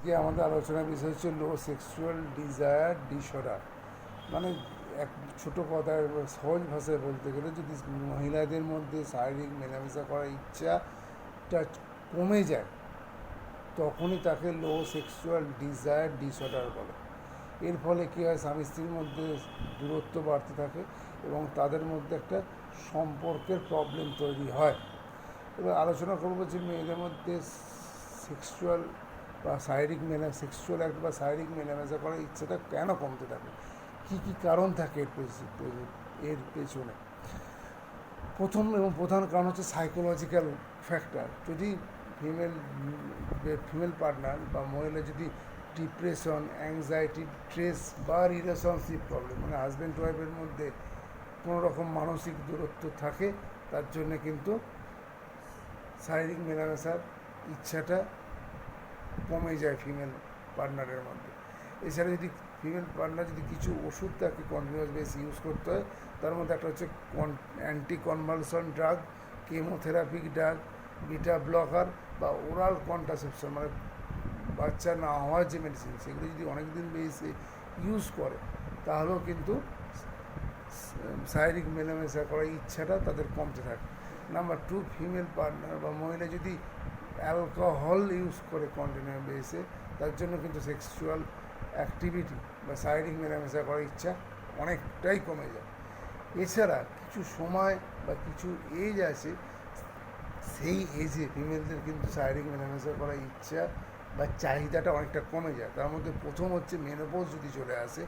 আজকে আমাদের আলোচনার বিষয় হচ্ছে লো সেক্সুয়াল ডিজায়ার ডিসঅর্ডার মানে এক ছোটো কথায় সহজ ভাষায় বলতে গেলে যদি মহিলাদের মধ্যে শারীরিক মেলামেশা করার ইচ্ছাটা কমে যায়, তখনই তাকে লো সেক্সুয়াল ডিজায়ার ডিসঅর্ডার বলে। এর ফলে কী হয়, স্বামী স্ত্রীর মধ্যে দূরত্ব বাড়তে থাকে এবং তাদের মধ্যে একটা সম্পর্কের প্রবলেম তৈরি হয়। এবার আলোচনা করব যে মেয়েদের মধ্যে সেক্সুয়াল বা শারীরিক মেলা সেক্সুয়াল অ্যাক্ট বা শারীরিক মেলামেশা করার ইচ্ছাটা কেন কমতে থাকে? কী কী কারণ থাকে এর পেছনে? প্রথম এবং প্রধান কারণ হচ্ছে সাইকোলজিক্যাল ফ্যাক্টর যদি ফিমেল ফিমেল পার্টনার বা মহিলা যদি ডিপ্রেশন অ্যাংজাইটি স্ট্রেস বা রিলেশনশিপ প্রবলেম মানে হাজব্যান্ড ওয়াইফের মধ্যে কোনো রকম মানসিক দূরত্ব থাকে, তার জন্য কিন্তু শারীরিক মেলামেশার ইচ্ছাটা কমে যায় ফিমেল পার্টনারের মধ্যে। এছাড়া যদি ফিমেল পার্টনার যদি কিছু ওষুধ তাকে কন্টিনিউয়াস বেস ইউজ করতে হয়, তার মধ্যে একটা হচ্ছে con anti convulsion drug chemotherapic drug beta blocker বা ওরাল কন্ট্রাসেপশন মানে বাচ্চা না হওয়ার যে মেডিসিন সেগুলো যদি অনেক দিন বেশি ইউজ করে, তাহলেও কিন্তু শারীরিক মেলামেশা করার ইচ্ছাটা তাদের কমতে থাকে। নাম্বার টু ফিমেল পার্টনার বা মহিলা যদি অ্যালকোহল ইউজ করে কন্টিনিউ বেসে তার জন্য কিন্তু সেক্সুয়াল অ্যাক্টিভিটি বা শারীরিক মেলামেশা করার ইচ্ছা অনেকটাই কমে যায়। এছাড়া কিছু সময় বা কিছু এজ আছে, সেই এজে ফিমেলদের কিন্তু শারীরিক মেলামেশা করার ইচ্ছা বা চাহিদাটা অনেকটা কমে যায়। তার মধ্যে প্রথম হচ্ছে মেনোপোজ যদি চলে আসে,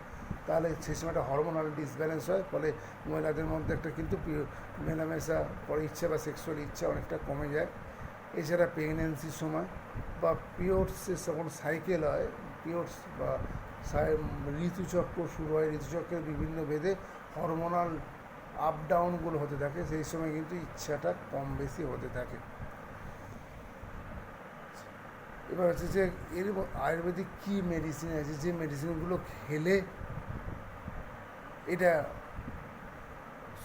তাহলে সে সময় একটা হরমোনাল ডিসব্যালেন্স হয়, ফলে মহিলাদের মধ্যে একটা কিন্তু মেলামেশা করার ইচ্ছা বা সেক্সুয়াল ইচ্ছা অনেকটা কমে যায়। এছাড়া প্রেগনেন্সির সময় বা পিরিয়ডসের যখন সাইকেল হয় পিরিয়ডস বা ঋতুচক্র শুরু হয়, ঋতুচক্রের বিভিন্ন ভেদে হরমোনাল আপ ডাউনগুলো হতে থাকে, সেই সময় কিন্তু ইচ্ছাটা কম বেশি হতে থাকে। এবার হচ্ছে যে এর আয়ুর্বেদিক কী মেডিসিন আছে? যে মেডিসিনগুলো খেলে এটা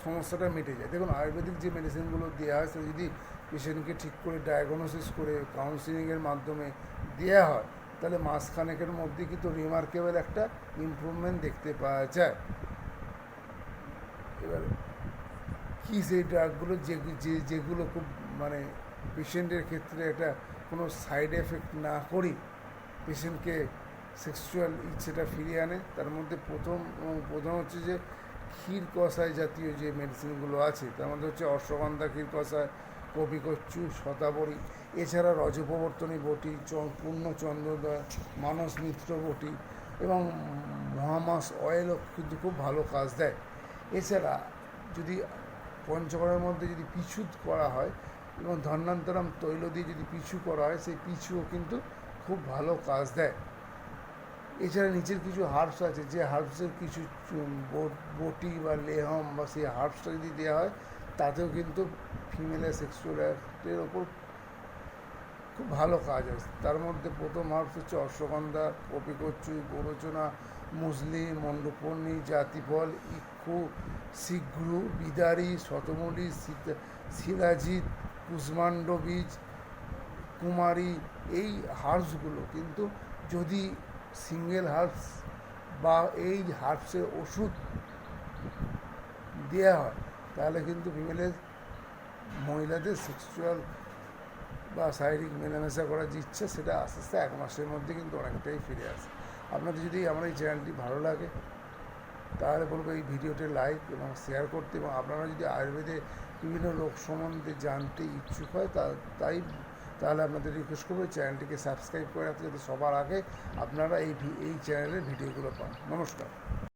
সমস্যাটা মিটে যায়। দেখুন, আয়ুর্বেদিক যে মেডিসিনগুলো দেওয়া হয়, সেটা যদি পেশেন্টকে ঠিক করে ডায়াগনোসিস করে কাউন্সিলিংয়ের মাধ্যমে দেওয়া হয়, তাহলে মাসখানেকের মধ্যে কিন্তু রিমার্কেবল একটা ইমপ্রুভমেন্ট দেখতে পাওয়া যায়। এবার কী সেই ড্রাগগুলো যে, যে- যেগুলো খুব মানে পেশেন্টের ক্ষেত্রে একটা কোনো সাইড এফেক্ট না করি পেশেন্টকে সেক্সুয়াল ইচ্ছেটা ফিরিয়ে আনে, তার মধ্যে প্রথম প্রথম হচ্ছে যে ক্ষীর কষায় জাতীয় যে মেডিসিনগুলো আছে, তার মধ্যে হচ্ছে অশ্বগন্ধা ক্ষীর কষায় কপিকচ্ছু শতাবরী এছাড়া রজপ্রবর্তনী বটি পূর্ণচন্দ্রদয়, মানস মিত্র বটি এবং মহামাস অয়েলও কিন্তু খুব ভালো কাজ দেয়। এছাড়া যদি পঞ্চকর্মের মধ্যে যদি পিছু করা হয় এবং ধন্যান্তরম তৈল দিয়ে যদি পিছু করা হয়, সেই পিছুও কিন্তু খুব ভালো কাজ দেয়। এছাড়া নিচের কিছু হার্বস আছে, যে হার্বসের কিছু বটি বা লেহম বা সেই হার্বসটা যদি দেওয়া হয় তাতেও কিন্তু ফিমেলের সেক্সুয়াল অ্যাক্টের ওপর খুব ভালো কাজ আছে। তার মধ্যে প্রথম হার্বস হচ্ছে অশ্বগন্ধা, কপিকচ্ছু গোরচনা মুসলি মণ্ডপর্ণি জাতিফল, ইক্ষু শীঘ্রু বিদারি, শতমূলি শিলাজিৎ কুষ্মাণ্ড বীজ কুমারী, এই হার্বসগুলো কিন্তু যদি সিঙ্গেল হার্বস বা এই হার্বসের ওষুধ দেওয়া হয় তাহলে কিন্তু ফিমেলের মহিলাদের সেক্সুয়াল বা শারীরিক মেলামেশা করার যে ইচ্ছা, সেটা আস্তে আস্তে এক মাসের মধ্যে কিন্তু অনেকটাই ফিরে আসে। আপনাদের যদি আমার এই চ্যানেলটি ভালো লাগে, তাহলে বলব এই ভিডিওটি লাইক এবং শেয়ার করতে এবং আপনারা যদি আয়ুর্বেদে বিভিন্ন রোগ সম্বন্ধে জানতে ইচ্ছুক হয়, তা, তাই তাহলে আপনাদের রিকোয়েস্ট করব চ্যানেলটিকে সাবস্ক্রাইব করে রাখতে যাতে সবার আগে আপনারা এই এই চ্যানেলের ভিডিওগুলো পান। নমস্কার।